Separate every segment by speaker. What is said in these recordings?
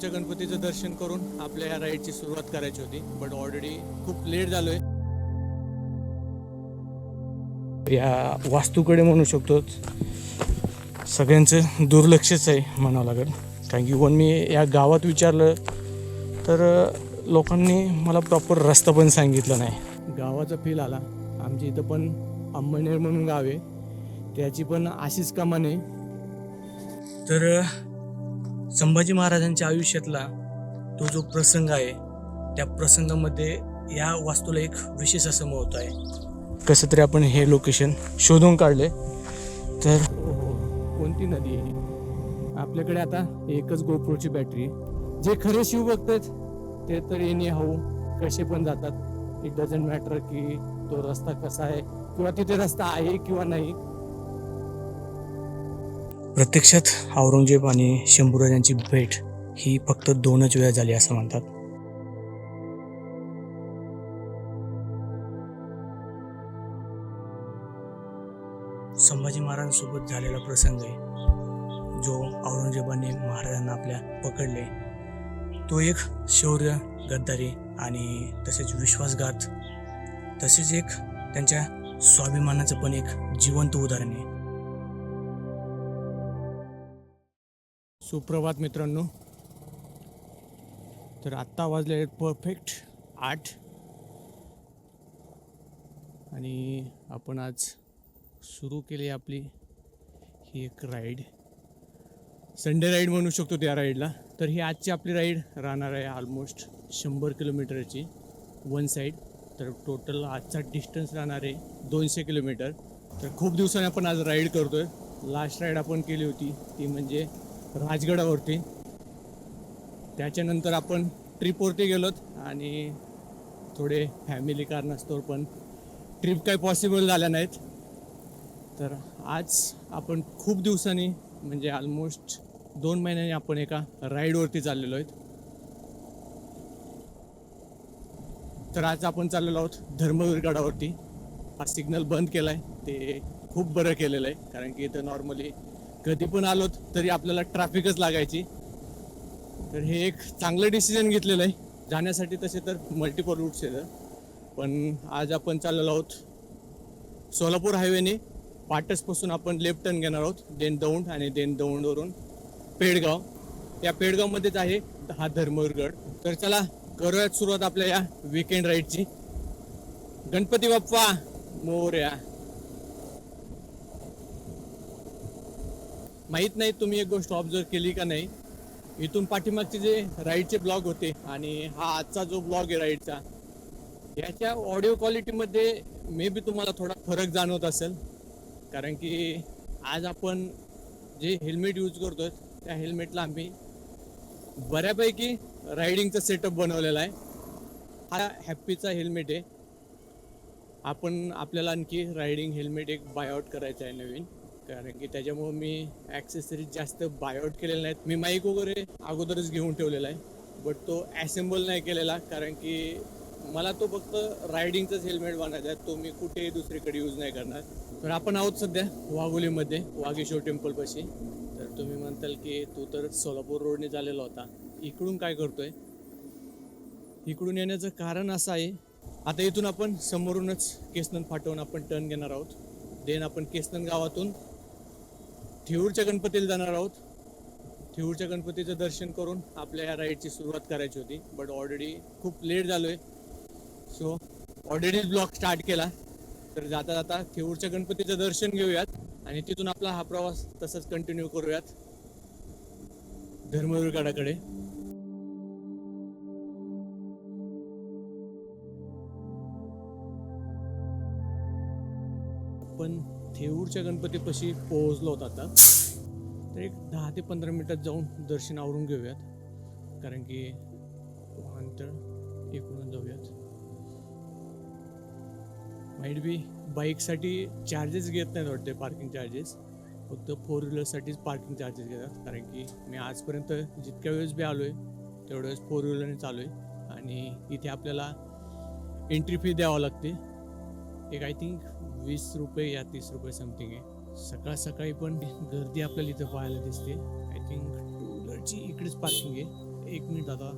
Speaker 1: ठेऊरच्या गणपतीचं दर्शन करून आपल्या ह्या राईडची सुरुवात करायची होती बट ऑलरेडी खूप लेट झालोय. या वास्तूकडे म्हणू शकतो सगळ्यांचं दुर्लक्षच आहे म्हणावं लागेल. कारण की वन मी या गावात विचारलं तर लोकांनी मला प्रॉपर रस्ता पण सांगितलं नाही. गावाचा फील आला. आमच्या इथं पण अंबनेर म्हणून गाव आहे. त्याची पण अशीच कमान आहे तर संभाजी महाराजांच्या आयुष्यातला तो जो प्रसंग आहे त्या प्रसंगामध्ये या वास्तूला एक विशेष असं महत्त्व आहे. कसं तरी आपण हे लोकेशन शोधून काढले तर कोणती नदी आहे आपल्याकडे आता एकच गोप्रोची बॅटरी जे खरे बघत आहेत ते तर येणे हाऊ कसे पण जातात. इट डझंट मॅटर की तो रस्ता कसा आहे किंवा तिथे रस्ता आहे किंवा नाही प्रत्यक्षात औरंगजेब आणि शंभूराजांची भेट ही फक्त दोनच वेळा झाली असं म्हणतात. संभाजी महाराजांसोबत झालेला प्रसंग आहे जो औरंगजेबाने महाराजांना आपल्या पकडले. तो एक शौर्य गद्दारी आणि तसेच विश्वासघात तसेच एक त्यांच्या स्वाभिमानाचं पण एक जिवंत उदाहरण आहे. सुप्रभात मित्रांनो. तर आत्ता वाजले परफेक्ट आठ. आणि आपण आज सुरू केली आपली ही एक राईड संडे राईड म्हणू शकतो त्या राईडला तर ही आजची आपली राईड राहणार आहे ऑलमोस्ट शंभर किलोमीटरची वन साईड तर टोटल आजचा डिस्टन्स राहणार आहे दोनशे किलोमीटर. तर खूप दिवसांनी आपण आज राईड करतोय. लास्ट राईड आपण केली होती ती म्हणजे राजगडावरती. त्याच्यानंतर आपण ट्रिपवरती गेलोत आणि थोडे फॅमिली कारणास्तव पण ट्रिप काही पॉसिबल झाल्या नाहीत. तर आज आपण खूप दिवसांनी म्हणजे ऑलमोस्ट दोन महिन्यांनी आपण एका राईडवरती चाललेलो आहेत. तर आज आपण चाललेलो आहोत धर्मवीर गडावरती. हा सिग्नल बंद केला आहे ते खूप बरं केलेलं आहे कारण की इथं नॉर्मली कधी पण आलोत तरी आपल्याला ट्रॅफिकच लागायची. तर हे एक चांगलं डिसिजन घेतलेलं आहे. जाण्यासाठी तसे तर मल्टिपल रूट्स आहेत. पण आज आपण चाललेलो आहोत सोलापूर हायवेने पाटसपासून आपण लेफ्ट टर्न घेणार आहोत. देन दौंड आणि देन दौंडवरून पेडगाव. या पेडगावमध्येच आहे हा धर्मगड. तर चला करूयात सुरुवात आपल्या या विकेंड राईडची गणपती बाप्पा मोर्या. माहीत नाही तुम्ही एक गोष्ट ऑब्झर्व केली का नाही. इथून पाठीमागचे जे राईडचे ब्लॉग होते आणि हा आजचा जो ब्लॉग आहे राईडचा याच्या ऑडिओ क्वालिटीमध्ये मे बी तुम्हाला थोडा फरक जाणवत असेल. कारण की आज आपण जे हेल्मेट यूज करतोय त्या हेल्मेटला आम्ही बऱ्यापैकी रायडिंगचा सेटअप बनवलेला आहे. हा हॅप्पीचा हेल्मेट आहे. आपण आपल्याला आणखी रायडिंग हेल्मेट एक बायआउट करायचं आहे नवीन. कारण की त्याच्यामुळे मी ॲक्सेसरीज जास्त बायआउट केलेले नाहीत. मी माईक वगैरे अगोदरच घेऊन ठेवलेला आहे बट तो ॲसेंबल नाही केलेला कारण की मला तो फक्त रायडिंगचाच हेल्मेट बांधायचा आहे. तो मी कुठेही दुसरीकडे यूज नाही करणार. तर आपण आहोत सध्या वाघोलीमध्ये वाघेश्वर टेम्पलपाशी तर तुम्ही म्हणताल की तू तर सोलापूर रोडने झालेला होता. इकडून काय करतोय? इकडून येण्याचं कारण असं आहे आता इथून आपण समोरूनच केसनन फाटवून आपण टर्न घेणार आहोत. देन आपण केसनन गावातून थिऊरच्या गणपतीला जाणार आहोत. ठेऊरच्या गणपतीचं दर्शन करून आपल्या या राईडची सुरुवात करायची होती बट ऑलरेडी खूप लेट झालोय. सो ऑलरेडी ब्लॉग स्टार्ट केला. तर जाता जाता ठेऊरच्या गणपतीचं दर्शन घेऊयात आणि तिथून आपला हा प्रवास तसंच कंटिन्यू करूयात. धर्मवीर पण थेऊरच्या गणपतीपाशी पोहोचलो होतो आता. तर एक दहा ते पंधरा मिनिटात जाऊन दर्शन आवरून घेऊयात. कारण की वाहनतळ इकडून जाऊयात. माईट बी बाईकसाठी चार्जेस घेत नाहीत वाटते पार्किंग चार्जेस फक्त फोर व्हीलरसाठीच पार्किंग चार्जेस घेतात. कारण की मी आजपर्यंत जितक्या वेळेस बी आलो आहे तेवढ्या वेळेस फोर व्हीलरने चालू आहे. आणि इथे आपल्याला एंट्री फी द्यावं लागते. एक आय थिंक वीस रुपये या तीस रुपये समथिंग आहे. सकाळ सकाळी पण गर्दी आपल्याला इथं पाहायला दिसते. आय थिंक टू व्हीलरची इकडेच पार्किंग आहे. एक मिनिट आता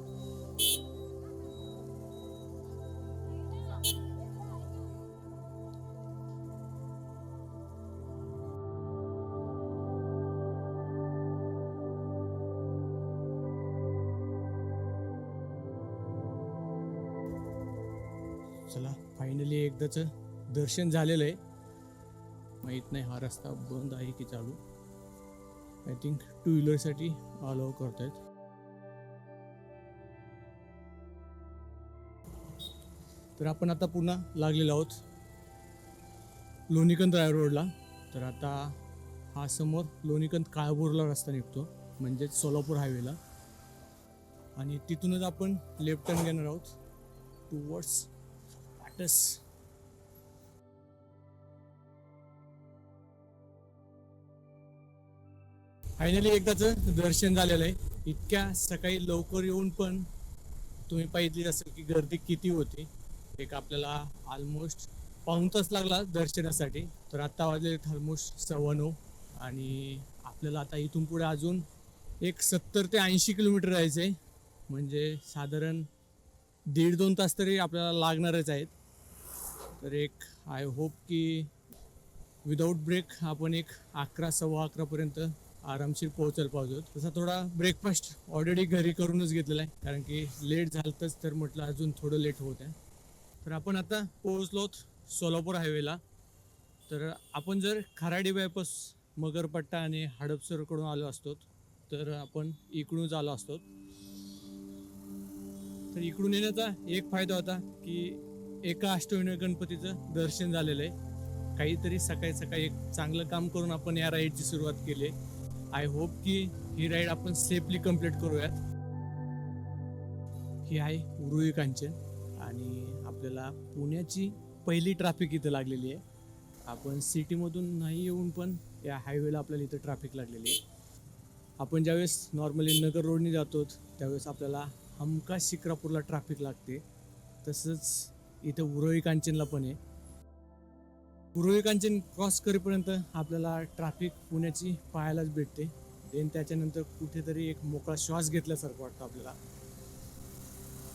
Speaker 1: चला फायनली एकदाच दर्शन झालेलं आहे. माहीत नाही हा रस्ता बंद आहे की चालू. आय थिंक टू व्हीलरसाठी अलाव करतायत. तर आपण आता पुन्हा लागलेलो आहोत लोणीकंद राय रोडला तर आता हा समोर लोणीकंद काळभोरला रस्ता निघतो म्हणजेच सोलापूर हायवेला आणि तिथूनच आपण लेफ्ट टर्न घेणार आहोत टुवर्ड्स पाटस फायनली एकदाच दर्शन झालेलं आहे. इतक्या सकाळी लवकर येऊन पण तुम्ही पाहिजे असेल की गर्दी किती होती. एक आपल्याला ऑलमोस्ट पाऊण तास लागला दर्शनासाठी. तर आत्ता वाजले ऑलमोस्ट सव्वा नऊ आणि आपल्याला आता इथून पुढे अजून एक सत्तर ते ऐंशी किलोमीटर जायचं आहे म्हणजे साधारण दीड दोन तास तरी आपल्याला लागणारच आहेत. तर एक आय होप की विदाऊट ब्रेक आपण एक अकरा सव्वा अकरापर्यंत आरामशीर पोहोचायला पाहिजे तसा थोडा ब्रेकफास्ट ऑलरेडी घरी करूनच घेतलेला आहे. कारण की लेट झालतच तर म्हटलं अजून थोडं लेट होत आहे. तर आपण आता पोहोचलोत सोलापूर हायवेला तर आपण जर खराडी बायपास मगरपट्टा आणि हडपसरकडून आलो असतो तर आपण इकडूनच आलो असतो. तर इकडून येण्याचा एक फायदा होता की एका अष्टविनायक गणपतीचं दर्शन झालेलं आहे. काहीतरी सकाळी सकाळी एक चांगलं काम करून आपण या राईडची सुरुवात केली आहे. आय होप की ही राईड आपण सेफली कंप्लीट करूयात. ही आहे उरुई कांचन आणि आपल्याला पुण्याची पहिली ट्रॅफिक इथं लागलेली आहे. आपण सिटीमधून नाही येऊन पण या हायवेला आपल्याला इथं ट्रॅफिक लागलेली आहे. आपण ज्यावेळेस नॉर्मली नगर रोडने जातो त्यावेळेस आपल्याला हमका शिक्रापूरला ट्रॅफिक लागते. तसंच इथं उरळी कांचनला पण आहे. उरळी क्रॉस करेपर्यंत आपल्याला ट्रॅफिक पुण्याची पाहायलाच भेटते. देन त्याच्यानंतर कुठेतरी एक मोकळा श्वास घेतल्यासारखं वाटतं आपल्याला.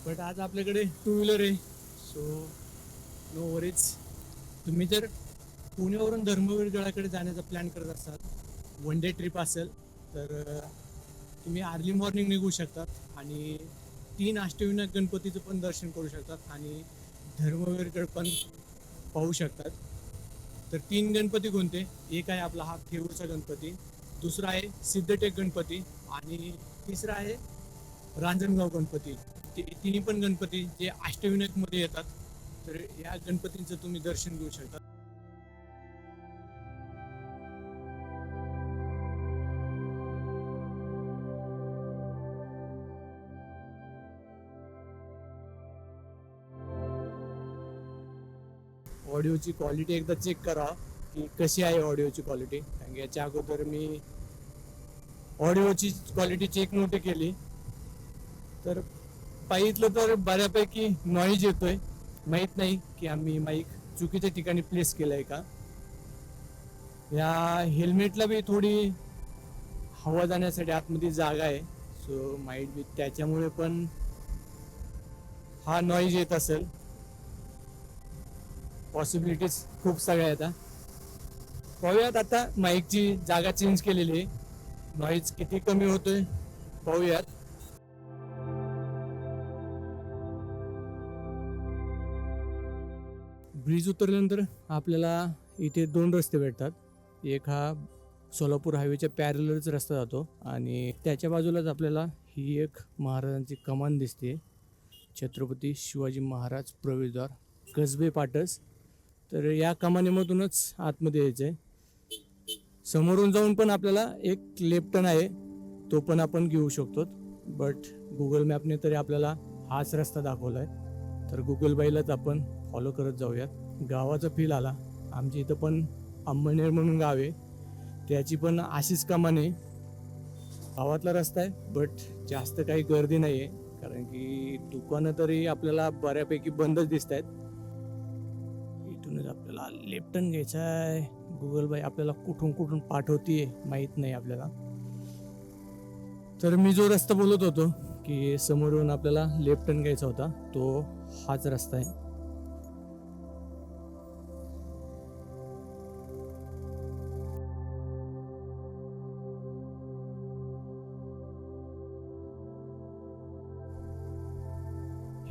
Speaker 1: बट आज आपल्याकडे टू व्हीलर आहे. सो नो वरीज तुम्ही जर पुण्यावरून धर्मवीर गडाकडे जाण्याचा प्लॅन करत असाल वन डे ट्रिप असेल तर तुम्ही अर्ली मॉर्निंग निघू शकतात आणि तीन अष्टविनायक गणपतीचं पण दर्शन करू शकतात आणि धर्मवीरगड पण पाहू शकतात. तर तीन गणपती कोणते? एक आहे आपला हा थेऊरचा गणपती दुसरा आहे सिद्धटेक गणपती आणि तिसरा आहे रांजणगाव गणपती. ते तिन्ही पण गणपती जे अष्टविनायकमध्ये येतात तर या गणपतींचं तुम्ही दर्शन घेऊ शकता. ऑडिओची क्वालिटी एकदा चेक करा की कशी आहे ऑडिओची क्वालिटी. कारण याच्या अगोदर मी ऑडिओची क्वालिटी चेक नव्हती केली. तर पाहितलं तर बऱ्यापैकी नॉईज येतोय. माहीत नाही की आम्ही माईक चुकीच्या ठिकाणी प्लेस केलाय का. या हेल्मेटला बी थोडी हवा जाण्यासाठी आतमध्ये जागा आहे. सो माईट बी त्याच्यामुळे पण हा नॉईज येत असेल. पॉसिबिलिटीज खूप सगळ्या आहेत पाहूयात आता माईकची जागा चेंज केलेली आहे. नॉईज किती कमी होतोय पाहूयात. ब्रिज उतरल्यानंतर आपल्याला इथे दोन रस्ते भेटतात. एक हा सोलापूर हायवेच्या पॅरलच रस्ता जातो आणि त्याच्या बाजूलाच आपल्याला ही एक महाराजांची कमान दिसते. छत्रपती शिवाजी महाराज प्रवेशद्वार. कसबे पाटस तर या कमानीमधूनच आतमध्ये यायचं आहे समोरून जाऊन पण आपल्याला एक लेफ्टन आहे तो पण आपण घेऊ शकतो. बट गुगल मॅपने तरी आपल्याला हाच रस्ता दाखवला आहे तर गुगल बाईलाच आपण फॉलो करत जाऊयात. गावाचा फील आला. आमच्या इथं पण अंबनेर म्हणून गाव आहे. त्याची पण अशीच कमाने गावातला रस्ता आहे बट जास्त काही गर्दी नाही आहे कारण की दुकानं तरी आपल्याला बऱ्यापैकी बंदच दिसत आहेत इथूनच घ्यायचा आहे. गुगल बाई आपल्याला कुठून कुठून पाठवते माहीत नाही आपल्याला. तर मी जो रस्ता बोलत होतो की समोरून आपल्याला लेफ्टन घ्यायचा होता तो हाच रस्ता आहे.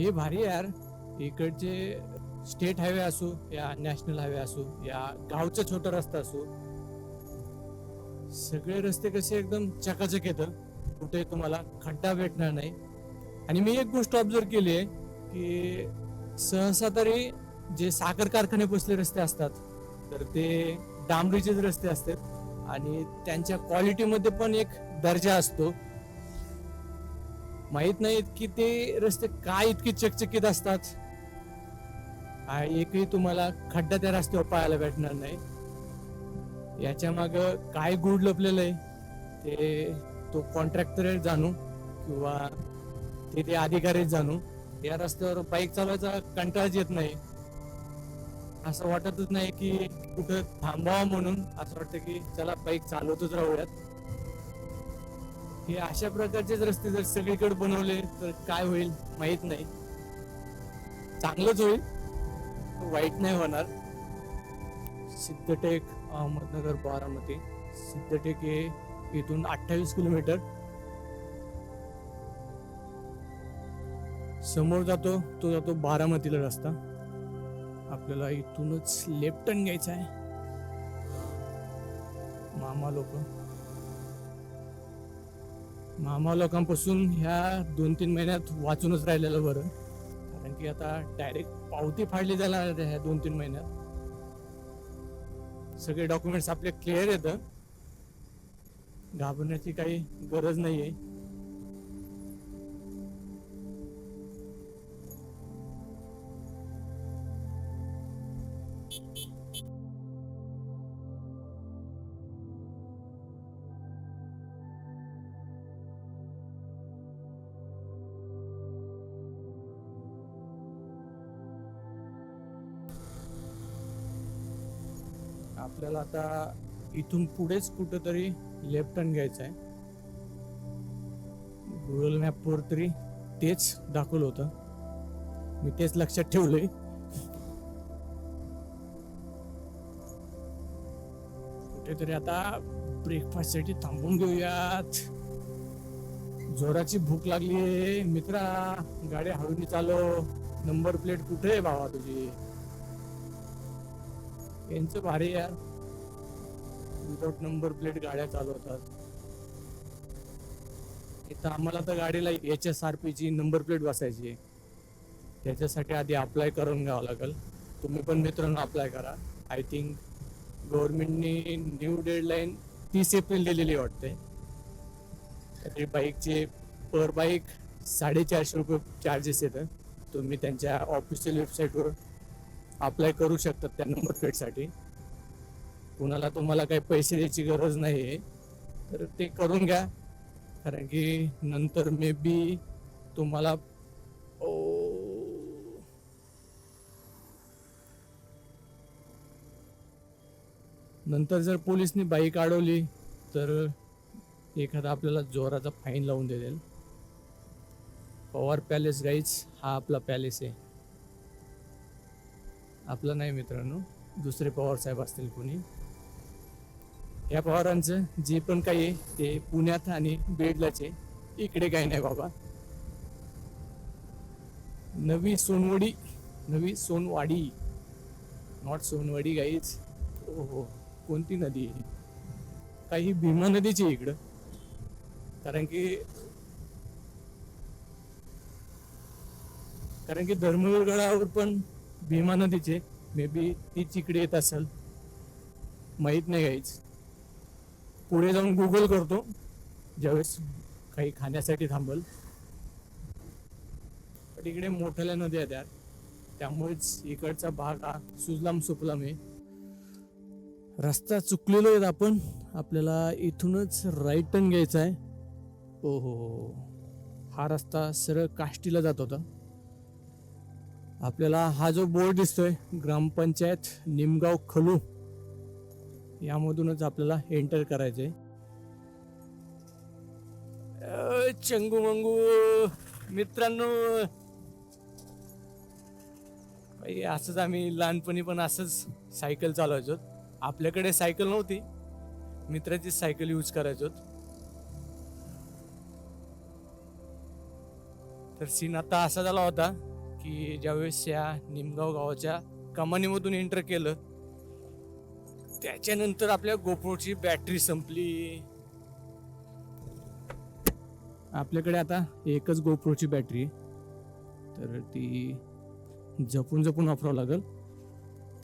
Speaker 1: हे भारी यार. इकडचे स्टेट हायवे असो या नॅशनल हायवे असो या गावचा छोटा रस्ता असो सगळे रस्ते कसे एकदम चकाचक येतं कुठे तुम्हाला खड्डा भेटणार नाही. आणि मी एक गोष्ट ऑब्झर्व केली आहे की सहसा तरी जे साखर कारखाने बसले रस्ते असतात तर ते डांबरीचेच रस्ते असतात. आणि त्यांच्या क्वालिटीमध्ये पण एक दर्जा असतो. माहीत नाहीत की ते रस्ते काय इतके चकचकीत असतात. आणि एकही तुम्हाला खड्डा त्या रस्त्यावर पाहायला भेटणार नाही. याच्या माग काय गुड लपलेलं आहे ते तो कॉन्ट्रॅक्टर जाणू किंवा ते ते अधिकारी जाणू. या रस्त्यावर बाईक चालवायचा कंटाळच येत नाही. असं वाटतच नाही की कुठं थांबावं म्हणून असं वाटतं की चला बाईक चालवतच राहूयात. हे अशा प्रकारचेच रस्ते जर सगळीकडे बनवले तर काय होईल माहीत नाही. चांगलंच होईल. वाईट नाही होणार. सिद्धटेक अहमदनगर बारामती. सिद्धटेक हे इथून अठ्ठावीस किलोमीटर. समोर जातो तो जातो बारामतीला रस्ता. आपल्याला इथूनच लेफ्ट टर्न घ्यायचा आहे. मामा लोक. मामा लोकांपासून ह्या दोन तीन महिन्यात वाचूनच राहिलेलं बरं. कारण की आता डायरेक्ट पावती फाडली त्याला ह्या दोन तीन महिन्यात. सगळे डॉक्युमेंट्स आपले क्लिअर येतं. घाबरण्याची काही गरज नाही आहे आपल्याला आता इथून पुढेच कुठंतरी लेफ्ट टर्न घ्यायचं आहे. गुगल मॅपवर तरी तेच दाखवलं होतं. मी तेच लक्षात ठेवलंय. कुठेतरी आता ब्रेकफास्टसाठी थांबून घेऊयात. जोराची भूक लागली मित्रा गाडी हळूनी चालव. नंबर प्लेट कुठे आहे बाबा तुझी? यांचं भारी यार. विदाउट नंबर प्लेट गाड्या चालवतात. इथं आम्हाला तर गाडीला एच एस आर पीची नंबर प्लेट बसायची आहे. त्याच्यासाठी आधी अप्लाय करून घ्यावं लागेल. तुम्ही पण मित्रांनो अप्लाय करा. आय थिंक गव्हर्नमेंटनी न्यू डेडलाईन तीस एप्रिल दिलेली वाटते. तरी बाईकचे पर बाईक साडेचारशे रुपये चार्जेस येतं तुम्ही त्यांच्या ऑफिशियल वेबसाईटवर अप्लाय करू शकतात त्या नंबर प्लेटसाठी कुणाला तुम्हाला काही पैसे द्यायची गरज नाही आहे तर ते करून घ्या. कारण की नंतर मे बी तुम्हाला ओ, नंतर जर पोलिसनी बाईक अडवली तर एखादा आपल्याला जोराचा फाईन लावून देईल. पवार पॅलेस गाईज हा आपला पॅलेस आहे. आपला नाही मित्रांनो दुसरे पवार साहेब असतील कोणी. या पवारांचं जे पण काही आहे ते पुण्यात आणि बेडलाच आहे. इकडे काही नाही बाबा. नवी सोनवडी नवी सोनवाडी. नॉट सोनवाडी गाईच हो हो कोणती नदी आहे काही भीमा नदीची आहे इकडं. कारण की कारण की धर्मवीर गडावर पण भीमा नदीचे. मे बी तीच इकडे येत असेल. माहीत नाही काहीच. पुढे जाऊन गुगल करतो. ज्यावेळेस काही खाण्यासाठी थांबल. पण इकडे मोठ्या नद्या आहेत त्यामुळेच इकडचा भाग हा सुजलाम सुपलाम आहे. रस्ता चुकलेलो आहेत आपण. आपल्याला इथूनच राईट टर्न घ्यायचा आहे. हो हो हो हा रस्ता सरळ काष्टीला जात होता. आपल्याला हा जो बोर्ड दिसतोय ग्रामपंचायत निमगाव खलू यामधूनच आपल्याला एंटर करायचंय. चंगू मंगू मित्रांनो. असंच आम्ही लहानपणी पण असंच सायकल चालवायचो. आपल्याकडे सायकल नव्हती. मित्राची सायकल यूज करायचो. तर सीन आता असा झाला होता. की ज्यावेळेस या निमगाव गावाच्या कमानीमधून एंटर केलं त्याच्यानंतर आपल्या गोप्रोची बॅटरी संपली. आपल्याकडे आता एकच गोप्रोची बॅटरी तर ती जपून जपून वापरावं लागेल.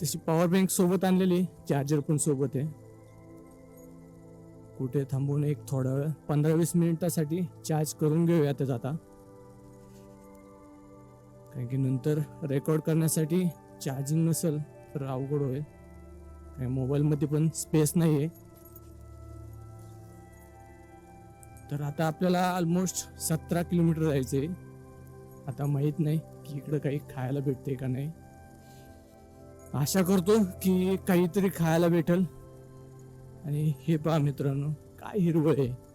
Speaker 1: तशी पॉवर बँक सोबत आणलेली चार्जर पण सोबत आहे. कुठे थांबून एक थोडा वेळ पंधरा वीस मिनिटासाठी चार्ज करून घेऊया त्याचा आता. कारण की नंतर रेकॉर्ड करण्यासाठी चार्जिंग नसेल तर अवघड होईल. काय मोबाईलमध्ये पण स्पेस नाही आहे तर आता आपल्याला ऑलमोस्ट सतरा किलोमीटर जायचं आहे आता माहीत नाही की इकडं काही खायला भेटते का नाही. आशा करतो की काहीतरी खायला भेटल. आणि हे पहा मित्रांनो काय हिरवळ आहे.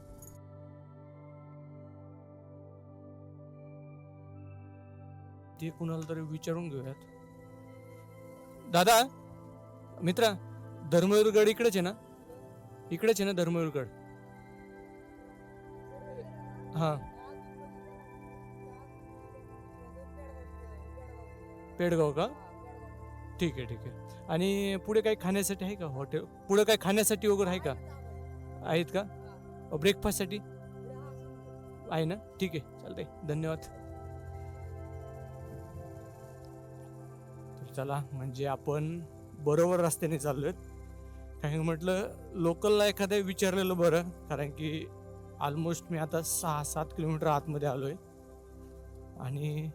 Speaker 1: ते कुणाला तरी विचारून घेऊयात. दादा मित्रा धर्मवीरगड इकडेच आहे ना? इकडेच आहे ना धर्मवीरगड? हा. पेडगाव का? ठीक आहे ठीक आहे. आणि पुढे काही खाण्यासाठी आहे का हॉटेल पुढे काही खाण्यासाठी वगैरे आहे का? आहेत का? ब्रेकफास्टसाठी आहे ना? ठीक आहे चालतंय. धन्यवाद. तर चला म्हणजे आपण बरोबर रस्त्याने चाललोय. कारण म्हटलं लोकलला एखाद्या विचारलेलं बरं कारण की ऑलमोस्ट मी आता सहा सात किलोमीटर आतमध्ये आलो आहे आणि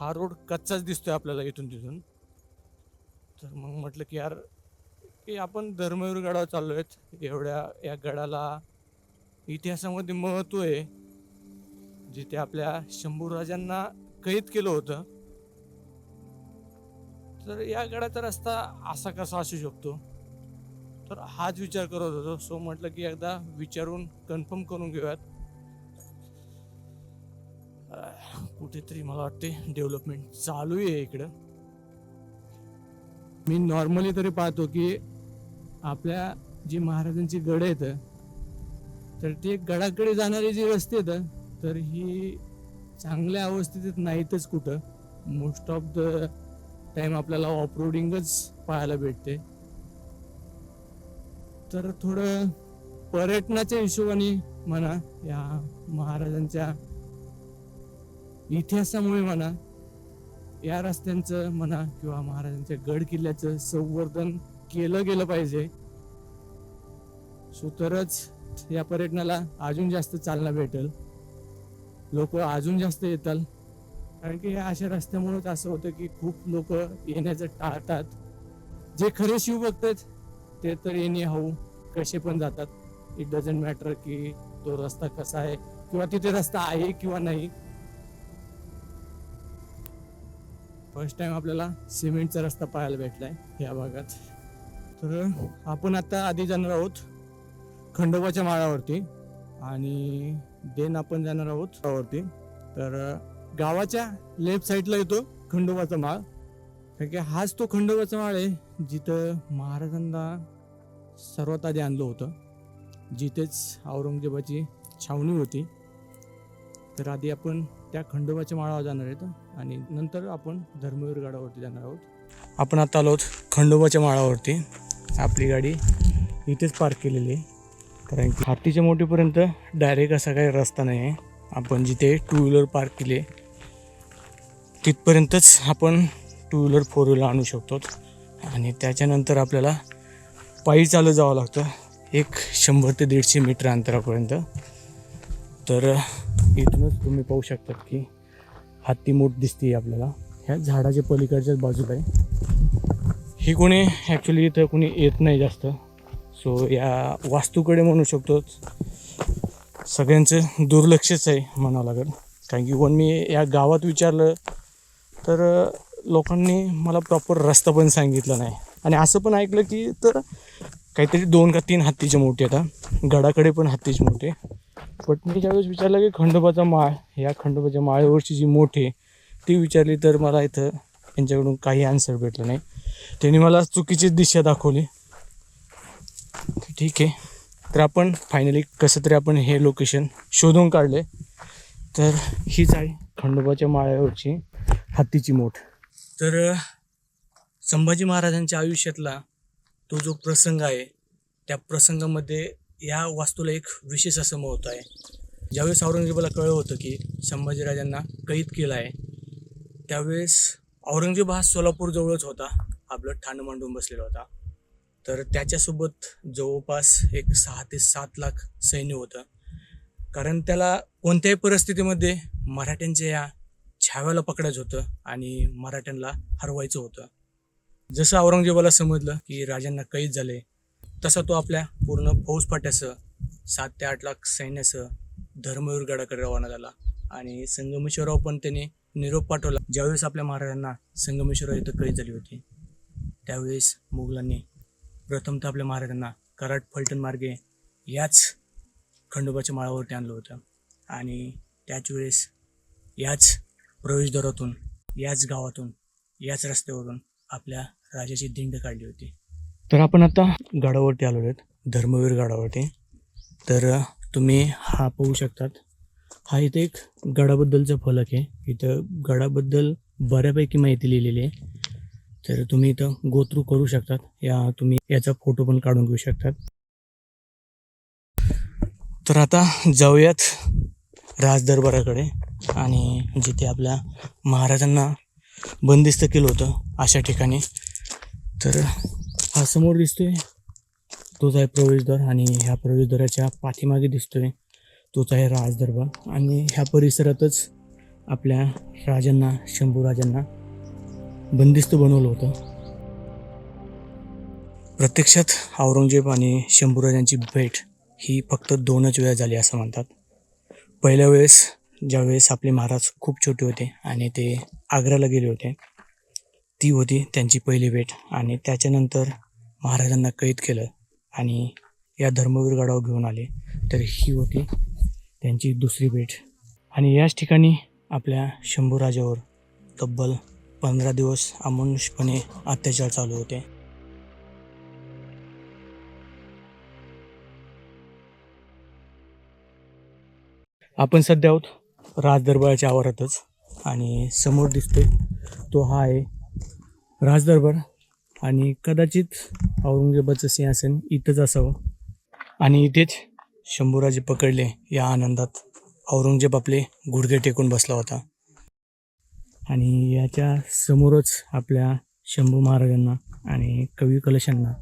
Speaker 1: हा रोड कच्चाच दिसतोय आपल्याला इथून तिथून. तर मग म्हटलं की यार की आपण धर्मवीर गडावर चाललो आहेत एवढ्या या गडाला इतिहासामध्ये महत्त्व आहे. जिथे आपल्या शंभूराजांना कैद केलं होतं. तर या गडाचा रस्ता असा कसा असू शकतो? तर हाच विचार करत होतो. सो म्हटलं की एकदा विचारून कन्फर्म करून घेऊयात. कुठेतरी मला वाटते डेव्हलपमेंट चालू आहे इकडं. मी नॉर्मली तरी पाहतो की आपल्या जी महाराजांची गड आहेत तर ते गडाकडे जाणारे जे रस्ते आहेत तर ही चांगल्या अवस्थेत नाहीतच कुठं. मोस्ट ऑफ द टाइम आपल्याला ऑफ रोडिंगच पाहायला भेटते. तर थोडं पर्यटनाच्या हिशोबाने म्हणा या महाराजांच्या इतिहासामुळे म्हणा या रस्त्यांचं म्हणा किंवा महाराजांच्या गड किल्ल्याचं संवर्धन केलं गेलं पाहिजे. सो तरच या पर्यटनाला अजून जास्त चालना भेटेल. लोक अजून जास्त येतात. कारण की अशा रस्त्यामुळेच असं होतं की खूप लोक येण्याचं टाळतात. जे खरे शिवभक्त आहेत ते तर येणे हाऊ कसे पण जातात. इट डझंट मॅटर की तो रस्ता कसा आहे किंवा तिथे रस्ता आहे किंवा नाही. फर्स्ट टाइम आपल्याला सिमेंटचा रस्ता पाहायला भेटलाय या भागात. तर आपण आता आधी जाणार आहोत खंडोबाच्या माळावरती आणि देन आपण जाणार आहोत त्यावरती तर गावाच्या लेफ्ट साईडला येतो खंडोबाचा माळ. कारण की हाच तो खंडोबाचा माळ आहे जिथं महाराजांना सर्वात आधी आणलं होतं. जिथेच औरंगजेबाची छावणी होती. तर आधी आपण त्या खंडोबाच्या माळावर जाणार आहेत आणि नंतर आपण धर्मवीर गडावरती जाणार आहोत. आपण आता आलो आहोत खंडोबाच्या माळावरती. आपली गाडी इथेच पार्क केलेली आहे. कारण की हातीच्या मोठीपर्यंत डायरेक्ट असा काही रस्ता नाही आहे आपण जिथे टू व्हीलर पार्क केली आहे तिथपर्यंतच आपण टू व्हीलर फोर व्हीलर आणू शकतो. आणि त्याच्यानंतर आपल्याला पायी चालत जावं लागतं. एक शंभर ते दीडशे मीटर अंतरापर्यंत. तर इथूनच तुम्ही पाहू शकतात की हत्ती मोठ दिसते आपल्याला. ह्या झाडाच्या पलीकडच्याच बाजूला आहे. ही कोणी ॲक्च्युली इथं कोणी येत नाही जास्त. सो या वास्तूकडे म्हणू शकतो. सगळ्यांचं दुर्लक्षच आहे म्हणावं लागेल. कारण की पण मी या गावात विचारलं तर लोकांनी मला प्रॉपर रस्ता पण सांगितला नाही. आणि असं पण ऐकलं की तर काहीतरी दोन का तीन हत्तीचे मोठे आता गडाकडे पण हत्तीचे मोठे बट मी ज्यावेळेस विचारलं की खंडोबाचा माळ या खंडोबाच्या माळेवरची जी मोठी आहे ती विचारली तर मला इथं त्यांच्याकडून काही आन्सर भेटलं नाही. त्यांनी मला चुकीची दिशा दाखवली. ठीक आहे. तर आपण फायनली कसं तरी आपण हे लोकेशन शोधून काढले तर हीच आहे खंडोबाच्या माळ्यावरची हत्तीची मोठ. तर संभाजी महाराजांच्या आयुष्यातला तो जो प्रसंग आहे त्या प्रसंगामध्ये या वास्तूला एक विशेष असं महत्त्व आहे. ज्यावेळेस औरंगजेबाला कळलं होतं की संभाजीराजांना कैद केलं आहे त्यावेळेस औरंगजेब हा सोलापूरजवळच होता आपलं ठाणं मांडून बसलेला होता. तर त्याच्यासोबत जवळपास एक सहा ते सात लाख सैन्य होतं. कारण त्याला कोणत्याही परिस्थितीमध्ये मराठ्यांच्या या छाव्याला पकडायचं होतं आणि मराठ्यांना हरवायचं होतं. जसं औरंगजेबाला समजलं की राजांना कैद झाले तसा तो आपल्या पूर्ण फौजफाट्यासह सात ते आठ लाख सैन्यासह धर्मवीर गडाकडे रवाना झाला आणि संगमेश्वरराव पण त्याने निरोप पाठवला. ज्यावेळेस आपल्या महाराजांना संगमेश्वरराव इथं कैद झाली होती त्यावेळेस मुघलांनी प्रथमतः आपल्या महाराजांना कराट फलटण मार्गे याच खंडोबाच्या माळावरती आणलं होतं. आणि त्याच वेळेस याच प्रवेशद्वारातून याच गावातून याच रस्त्यावरून आपल्या राजाची दिंड काढली होती. तर आपण आता गडावरती आलो आहेत धर्मवीर गडावरती. तर तुम्ही हा पाहू शकतात हा इथे एक गडाबद्दलचा फलक आहे. इथं गडाबद्दल बऱ्यापैकी माहिती लिहिलेली आहे. तर तुम्ही इथं गोथ्रू करू शकतात. या तुम्ही याचा फोटो पण काढून घेऊ शकतात. तर आता जाऊयात राजदरबाराकडे. आणि जिथे आपल्या महाराजांना बंदिस्त केलं होतं अशा ठिकाणी. तर हा समोर दिसतोय. तोच आहे प्रवेशद्वार आणि ह्या प्रवेशद्वाराच्या पाठीमागे दिसतोय तोच आहे राजदरबार. आणि ह्या परिसरातच आपल्या राजांना शंभूराजांना बंदिस्त बनवलं होतं. प्रत्यक्षात औरंगजेब आणि शंभूराजांची भेट ही फक्त दोनच वेळा झाली असं म्हणतात. पहिल्या वेळेस ज्यावेळेस आपले महाराज खूप छोटे होते आणि ते आग्र्याला गेले होते ती होती त्यांची पहिली भेट. आणि त्याच्यानंतर महाराजांना कैद केलं आणि या धर्मवीर गडावर घेऊन आले. तर ही होती त्यांची दुसरी भेट. आणि याच ठिकाणी आपल्या शंभूराजावर तब्बल पंधरा दिवस अमानुषपणे अत्याचार चालू होते. आपण सध्या आहोत राजदरबाराच्या आवारातच आणि समोर दिसतोय तो हा आहे राजदरबार आणि कदाचित औरंगजेबाचं सिंहासन इथंच असावं. आणि इथेच शंभूराजे पकडले या आनंदात. औरंगजेब आपले गुडघे टेकून बसला होता. आणि याच्या समोरच आपल्या शंभू महाराजांना आणि कवी कलशांना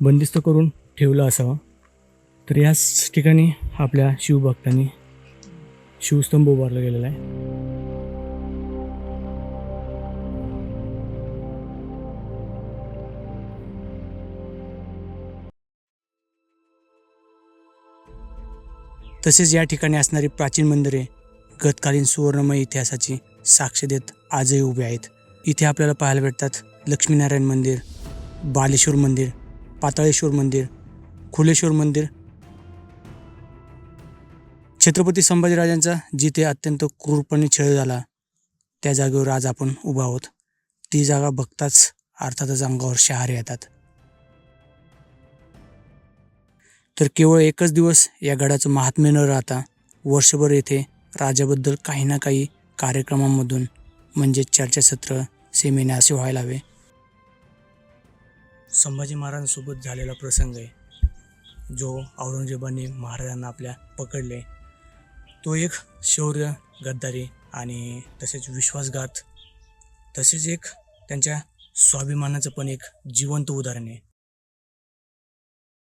Speaker 1: बंदिस्त करून ठेवलं असावं. तर याच ठिकाणी आपल्या शिवभक्तांनी शिवस्तंभ उभारला गेलेला आहे. तसेच या ठिकाणी असणारी प्राचीन मंदिरे गतकालीन सुवर्णमय इतिहासाची साक्ष देत आजही उभे आहेत. इथे आपल्याला पाहायला भेटतात लक्ष्मीनारायण मंदिर बालेश्वर मंदिर पाताळेश्वर मंदिर खुलेश्वर मंदिर छत्रपती संभाजीराजांचा जिथे अत्यंत क्रूरपणे छळ झाला त्या जागेवर आज आपण उभा आहोत. ती जागा बघताच अर्थातच अंगावर शहारे येतात. तर केवळ एकच दिवस या गडाचं महात्म्य न राहता वर्षभर येथे राजाबद्दल काही ना काही कार्यक्रमांमधून म्हणजे चर्चासत्र सेमिनार असे व्हायला हवे. संभाजी महाराजांसोबत झालेला प्रसंग आहे जो औरंगजेबाने महाराजांना आपल्या पकडले. तो एक शौर्य गद्दारी आणि तसेच विश्वासघात तसेच एक त्यांच्या स्वाभिमानाचं पण एक जिवंत उदाहरण आहे.